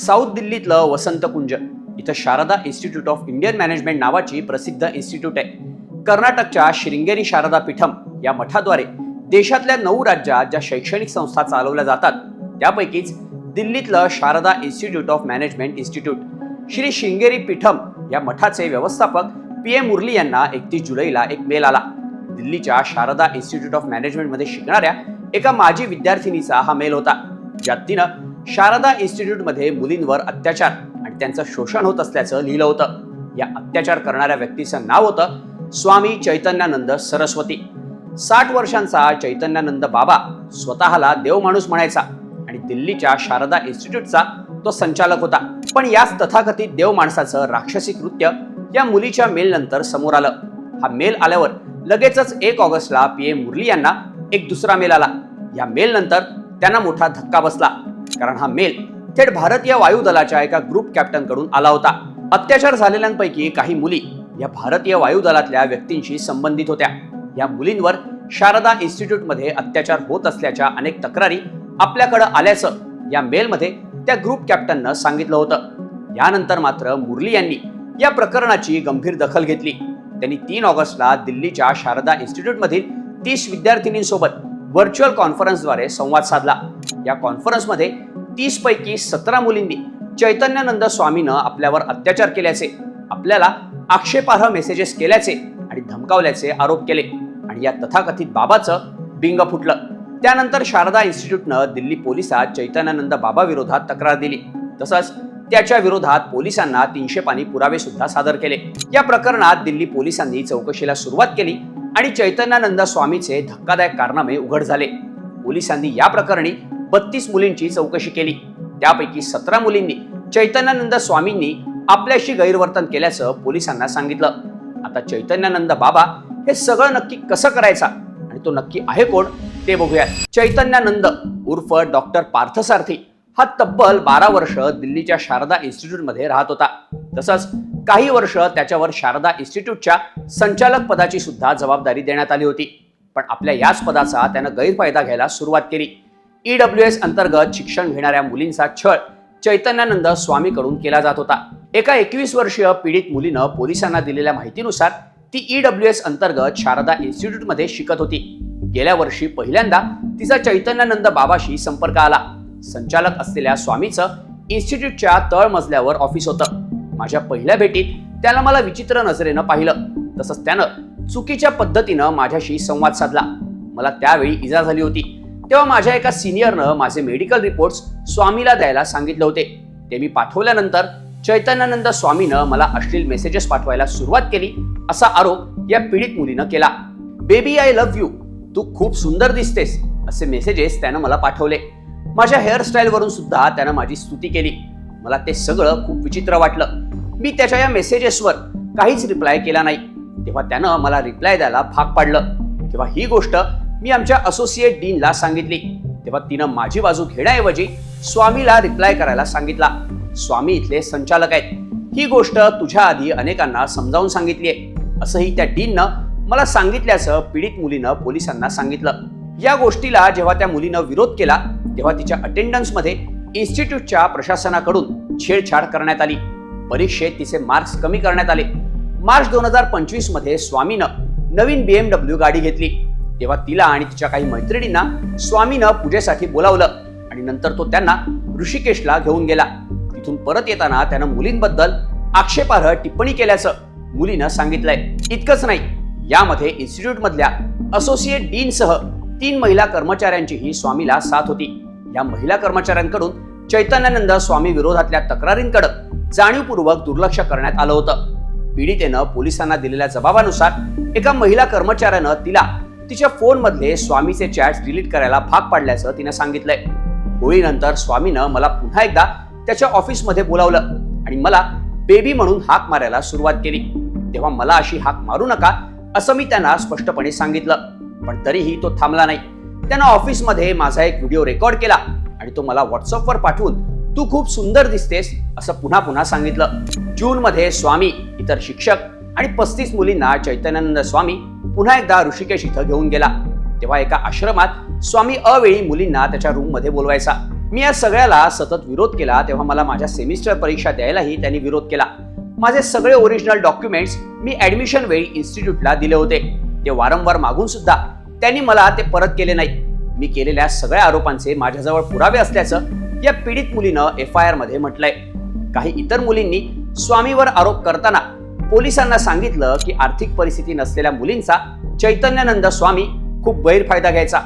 South दिल्लीतलं Vasant Kunj इथं Sharada institute of Indian management नावाची प्रसिद्ध इन्स्टिट्यूट आहे. कर्नाटकच्या श्रिंगेरी शारदा पीठम या मठाद्वारे देशातल्या नऊ राज्यात ज्या शैक्षणिक संस्था चालवल्या जातात त्यापैकीच दिल्लीतलं Sharada institute of management institute. Shri Sringeri Peetham या मठाचे व्यवस्थापक पी ए मुरली यांना एकतीस जुलैला एक मेल आला. दिल्लीच्या शारदा इन्स्टिट्यूट ऑफ मॅनेजमेंटमध्ये शिकणाऱ्या एका माजी विद्यार्थिनीचा हा मेल होता. ज्यात तिनं शारदा इन्स्टिट्यूटमध्ये मुलींवर अत्याचार आणि त्यांचं शोषण होत असल्याचं लिहिलं होतं. या अत्याचार करणाऱ्या व्यक्तीचं नाव होतं स्वामी चैतन्यानंद सरस्वती. साठ वर्षांचा चैतन्यानंद बाबा स्वतःला देव माणूस म्हणायचा आणि दिल्लीच्या शारदा इन्स्टिट्यूटचा तो संचालक होता. पण याच तथाकथित देव माणसाचं राक्षसी कृत्य या मुलीच्या मेलनंतर समोर आलं. हा मेल आल्यावर लगेचच एक ऑगस्टला पी ए मुरली यांना एक दुसरा मेल आला. या मेलनंतर त्यांना मोठा धक्का बसला. कारण हा मेल थेट भारतीय वायुदलाच्या एका ग्रुप कॅप्टनकडून आला होता. अत्याचार झालेल्यांपैकी काही मुली या भारतीय वायुदलातल्या व्यक्तींशी संबंधित होत्या. या मुलींवर शारदा इन्स्टिट्यूटमध्ये अत्याचार होत असल्याच्या अनेक तक्रारी आपल्याकडे आल्याचं या मेलमध्ये त्या ग्रुप कॅप्टननं सांगितलं होतं. यानंतर मात्र मुरली यांनी या प्रकरणाची गंभीर दखल घेतली. त्यांनी तीन ऑगस्टला दिल्लीच्या शारदा इन्स्टिट्यूटमधील तीस विद्यार्थिनींसोबत व्हर्च्युअल कॉन्फरन्सद्वारे संवाद साधला. या कॉन्फरन्समध्ये तीस पैकी सतरा मुलींनी चैतन्यानंद स्वामीनं आपल्यावर अत्याचार केल्याचे आपल्याला आक्षेपार्ह मेसेजेस केल्याचे आणि धमकावल्याचे आरोप केले. आणि या तथाकथित बाबाचं बिंग फुटलं. त्यानंतर शारदा इन्स्टिट्यूटनं दिल्ली पोलिसात चैतन्यानंद बाबा विरोधात तक्रार दिली. तसंच त्याच्या विरोधात पोलिसांना तीनशे पाणी पुरावे सुद्धा सादर केले. या प्रकरणात दिल्ली पोलिसांनी चौकशीला सुरुवात केली आणि चैतन्यानंद स्वामीचे धक्कादायक कारनामे उघड झाले. पोलिसांनी या प्रकरणी बत्तीस मुलींची चौकशी केली. त्यापैकी सतरा मुलींनी चैतन्यानंद स्वामींनी आपल्याशी गैरवर्तन केल्याचं पोलिसांना सांगितलं. आता चैतन्यानंद बाबा हे सगळं नक्की कसं करायचा आणि तो नक्की आहे कोण ते बघूया चैतन्यानंद उर्फ डॉक्टर पार्थसारथी हा तब्बल बारा वर्ष दिल्लीच्या शारदा इन्स्टिट्यूटमध्ये राहत होता. तसंच काही वर्ष त्याच्यावर शारदा इन्स्टिट्यूटच्या संचालक पदाची सुद्धा जबाबदारी देण्यात आली होती. पण आपल्या याच पदाचा त्यानं गैरफायदा घ्यायला सुरुवात केली. ई डब्ल्यू एस अंतर्गत शिक्षण घेणाऱ्या मुलींचा छळ चैतन्यानंद स्वामीकडून केला जात होता. एका एकवीस वर्षीय पीडित मुलीनं पोलिसांना दिलेल्या माहितीनुसार ती ई डब्ल्यू एस अंतर्गत शारदा इन्स्टिट्यूटमध्ये शिकत होती. गेल्या वर्षी पहिल्यांदा तिचा चैतन्यानंद बाबाशी संपर्क आला. संचालक असलेल्या स्वामीचं इन्स्टिट्यूटच्या तळ मजल्यावर ऑफिस होतं. माझ्या पहिल्या भेटीत त्याला मला विचित्र नजरेनं पाहिलं. तसंच त्यानं चुकीच्या पद्धतीनं माझ्याशी संवाद साधला. मला त्यावेळी इजा झाली होती. तेव्हा माझ्या एका सिनियरनं माझे मेडिकल रिपोर्ट्स स्वामीला द्यायला सांगितले होते. ते मी पाठवल्यानंतर चैतन्यानंद स्वामीनं मला अश्लील मेसेजेस पाठवायला सुरुवात केली असा आरोप या पीडित मुलीनं केला. बेबी आय लव्ह यू तू खूप सुंदर दिसतेस असे मेसेजेस त्यानं मला पाठवले. माझ्या हेअरस्टाईलवरून सुद्धा त्यानं माझी स्तुती केली. मला ते सगळं खूप विचित्र वाटलं. मी त्याच्या या मेसेजेसवर काहीच रिप्लाय केला नाही. तेव्हा त्यानं मला रिप्लाय द्यायला भाग पाडलं. तेव्हा ही गोष्ट मी आमच्या असोसिएट डीनला सांगितली. तेव्हा तिनं माझी बाजू घेण्याऐवजी स्वामीला रिप्लाय करायला सांगितला. स्वामी इथले संचालक आहेत. ही गोष्ट तुझ्या आधी अनेकांना समजावून सांगितली आहे. असंही त्या डीननं मला सांगितल्याचं पीडित मुलीनं पोलिसांना सांगितलं. या गोष्टीला जेव्हा त्या मुलीनं विरोध केला तेव्हा तिच्या अटेंडन्समध्ये इन्स्टिट्यूटच्या प्रशासनाकडून छेडछाड करण्यात आली. परीक्षेत तिचे मार्क्स कमी करण्यात आले. मार्च दोन हजार पंचवीसमध्ये स्वामीनं नवीन बीएमडब्ल्यू गाडी घेतली. तेव्हा तिला आणि तिच्या काही मैत्रिणींना स्वामीनं पूजेसाठी बोलावलं आणि नंतर तो त्यांना ऋषिकेशला घेऊन गेला. तिथून परत येताना त्यानं मुलींबद्दल आक्षेपार्ह टिप्पणी केल्याचं मुलीनं सांगितलंय. इतकंच नाही यामध्ये इन्स्टिट्यूट मधल्या असोसिएट डीनसह तीन महिला कर्मचाऱ्यांचीही स्वामीला साथ होती. या महिला कर्मचाऱ्यांकडून चैतन्यानंद स्वामी विरोधातल्या तक्रारींकडे जाणीवपूर्वक दुर्लक्ष करण्यात आलं होतं. पीडितेनं पोलिसांना दिलेल्या जबाबानुसार एका महिला कर्मचाऱ्यानं तिला तिच्या फोनमधले स्वामीचे चॅट्स डिलीट करायला भाग पाडल्याचं तिनं सांगितलंय. होळीनंतर स्वामीनं मला पुन्हा एकदा त्याच्या ऑफिसमध्ये बोलावलं आणि मला बेबी म्हणून हाक मारायला सुरुवात केली. तेव्हा मला अशी हाक मारू नका असं मी त्यांना स्पष्टपणे सांगितलं. पण तरीही तो थांबला नाही. त्यानं ऑफिसमध्ये माझा एक व्हिडिओ रेकॉर्ड केला आणि तो मला व्हॉट्सअपवर पाठवून तू खूप सुंदर दिसतेस असं पुन्हा पुन्हा सांगितलं. जूनमध्ये स्वामी इतर शिक्षक आणि पस्तीस मुलींना चैतन्यानंद स्वामी पुन्हा एकदा ऋषिकेश इथं घेऊन गेला. तेव्हा एका आश्रमात स्वामी अवेळी मुलींना त्याच्या रूममध्ये बोलवायचा. मी या सगळ्याला सतत विरोध केला तेव्हा मला माझ्या सेमिस्टर परीक्षा द्यायलाही त्यांनी विरोध केला. माझे सगळे ओरिजिनल डॉक्युमेंट्स मी ऍडमिशन वेळी इन्स्टिट्यूटला दिले होते. ते वारंवार मागून सुद्धा त्यांनी मला ते परत केले नाही. मी केलेल्या सगळ्या आरोपांचे माझ्याजवळ पुरावे असल्याचं या पीडित मुलीनं एफ आय आरमध्ये म्हटलंय. काही इतर मुलींनी स्वामीवर आरोप करताना पोलिसांना सांगितलं की आर्थिक परिस्थिती नसलेल्या मुलींचा चैतन्यानंद स्वामी खूप गैरफायदा घ्यायचा.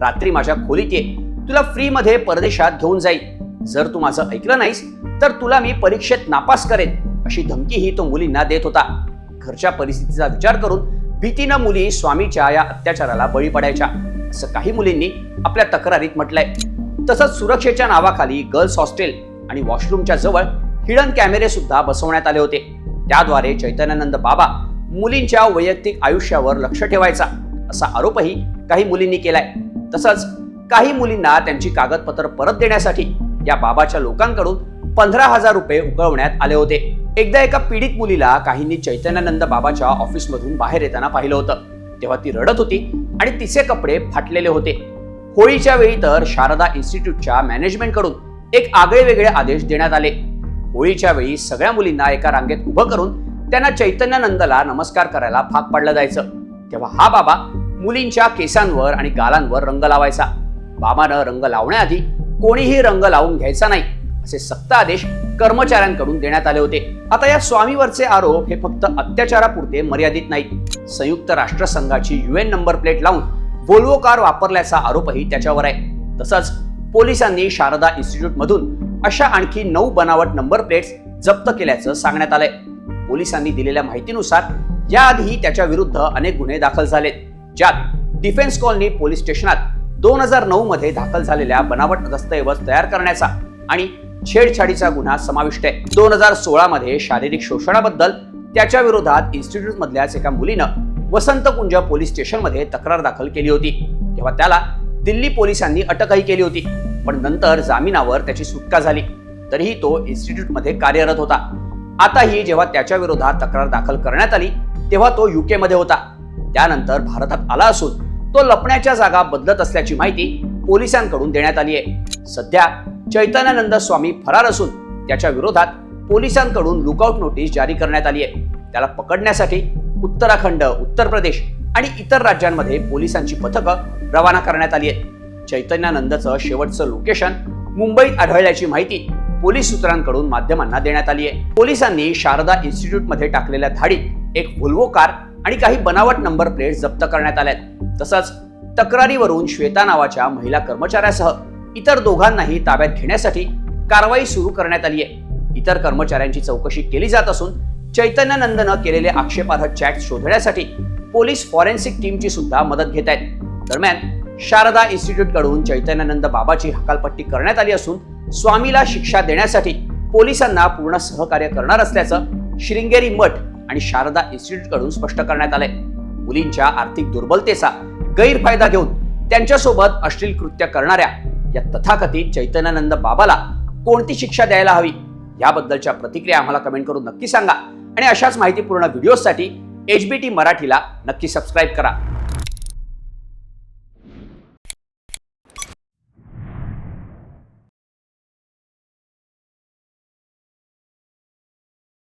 रात्री माझ्या खोलीत ये. तुला फ्री मध्ये परदेशात घेऊन जाईल जर तू माझं ऐकलं नाहीस तर तुला मी परीक्षेत नापास करेन अशी धमकीही तो मुलींना देत होता. घरच्या परिस्थितीचा विचार करून भीतीनं मुली स्वामीच्या या अत्याचाराला बळी पडायच्या. असं काही मुलींनी आपल्या तक्रारीत म्हटलंय. तसंच सुरक्षेच्या नावाखाली गर्ल्स हॉस्टेल आणि वॉशरूमच्या जवळ हिडन कॅमेरे सुद्धा बसवण्यात आले होते. त्याद्वारे चैतन्यानंद बाबा मुलींच्या वैयक्तिक आयुष्यावर लक्ष ठेवायचा असा आरोपही काही मुलींनी केलाय. तसंच काही मुलींना त्यांची कागदपत्र परत देण्यासाठी या बाबाच्या लोकांकडून पंधरा हजार रुपये उकळवण्यात आले होते. एकदा एका पीडित मुलीला काहींनी चैतन्यानंद बाबाच्या ऑफिसमधून बाहेर येताना पाहिलं होतं. तेव्हा ती रडत होती आणि तिचे कपडे फाटलेले होते. होळीच्या वेळी तर शारदा इन्स्टिट्यूटच्या मॅनेजमेंटकडून एक आगळे वेगळे आदेश देण्यात आले. होळीच्या वेळी सगळ्या मुलींना एका रांगेत उभं करून त्यांना चैतन्यानंदला नमस्कार करायला भाग पाडलं जायचं. तेव्हा हा बाबा मुलींच्या केसांवर आणि गालांवर रंग लावायचा. बाबानं रंग लावण्याआधी कोणीही रंग लावून घ्यायचा नाही असे सक्त आदेश कर्मचाऱ्यांकडून देण्यात आले होते. आता या स्वामीवरचे आरोप हे फक्त अत्याचारापुरते मर्यादित नाहीत संयुक्त राष्ट्रसंघाची युएन नंबर प्लेट लावून व्होल्वो कार वापरल्याचा आरोपही त्याच्यावर आहे. तसंच पोलिसांनी शारदा इन्स्टिट्यूट मधून अशा आणखी नऊ बनावट नंबर प्लेट्स जप्त केल्याचं सांगण्यात आलंय. पोलिसांनी दिलेल्या माहितीनुसार याआधीही त्याच्या विरुद्ध अनेक गुन्हे दाखल झालेत. ज्यात डिफेन्स कॉलनी पोलीस स्टेशनात दोन हजार नऊ मध्ये दाखल झालेल्या बनावट दस्तऐवज तयार करण्याचा आणि छेडछाडीचा गुन्हा समाविष्ट आहे. दोन हजार सोळा मध्ये शारीरिक शोषणाबद्दल त्याच्या विरोधात इन्स्टिट्यूट मधल्याच एका मुलीनं वसंत कुंज पोलीस स्टेशनमध्ये तक्रार दाखल केली होती. तेव्हा त्याला दिल्ली पोलिसांनी अटकही केली होती. पण नंतर जामिनावर त्याची सुटका झाली. तरीही तो इन्स्टिट्यूटमध्ये कार्यरत होता. आताही जेव्हा त्याच्या विरोधात तक्रार दाखल करण्यात आली तेव्हा तो युके मध्ये होता. त्यानंतर भारतात आला असून तो लपण्याच्या जागा बदलत असल्याची माहिती पोलिसांकडून देण्यात आली आहे. सध्या चैतन्यानंद स्वामी फरार असून त्याच्या विरोधात पोलिसांकडून लुकआउट नोटीस जारी करण्यात आली आहे. त्याला पकडण्यासाठी उत्तराखंड उत्तर प्रदेश आणि इतर राज्यांमध्ये पोलिसांची पथकं रवाना करण्यात आली आहेत. चैतन्यानंदचं शेवटचं लोकेशन मुंबईत आढळल्याची माहिती पोलीस सूत्रांकडून माध्यमांना देण्यात आली आहे. पोलिसांनी शारदा इन्स्टिट्यूटमध्ये टाकलेल्या धाडीत एक व्होल्वो कार आणि काही बनावट नंबर प्लेट जप्त करण्यात आल्यात तसंच तक्रारीवरून श्वेता नावाच्या महिला कर्मचाऱ्यासह इतर दोघांनाही ताब्यात घेण्यासाठी कारवाई सुरू करण्यात आली आहे. इतर कर्मचाऱ्यांची चौकशी केली जात असून चैतन्यानंदनं केलेले आक्षेपार्ह चॅट शोधण्यासाठी पोलीस फॉरेन्सिक टीमची सुद्धा मदत घेत आहेत. दरम्यान शारदा इन्स्टिट्यूटकडून चैतन्यानंद बाबाची हकालपट्टी करण्यात आली असून स्वामीला शिक्षा देण्यासाठी पोलिसांना पूर्ण सहकार्य करणार असल्याचं श्रिंगेरी मठ आणि शारदा इन्स्टिट्यूटकडून स्पष्ट करण्यात आलंय. मुलींच्या आर्थिक दुर्बलतेचा गैरफायदा घेऊन त्यांच्यासोबत अश्लील कृत्य करणाऱ्या या तथाकथित चैतन्यानंद बाबाला कोणती शिक्षा द्यायला हवी याबद्दलच्या प्रतिक्रिया आम्हाला कमेंट करून नक्की सांगा आणि अशाच माहितीपूर्ण व्हिडिओसाठी एच बी टी मराठीला नक्की सबस्क्राईब करा.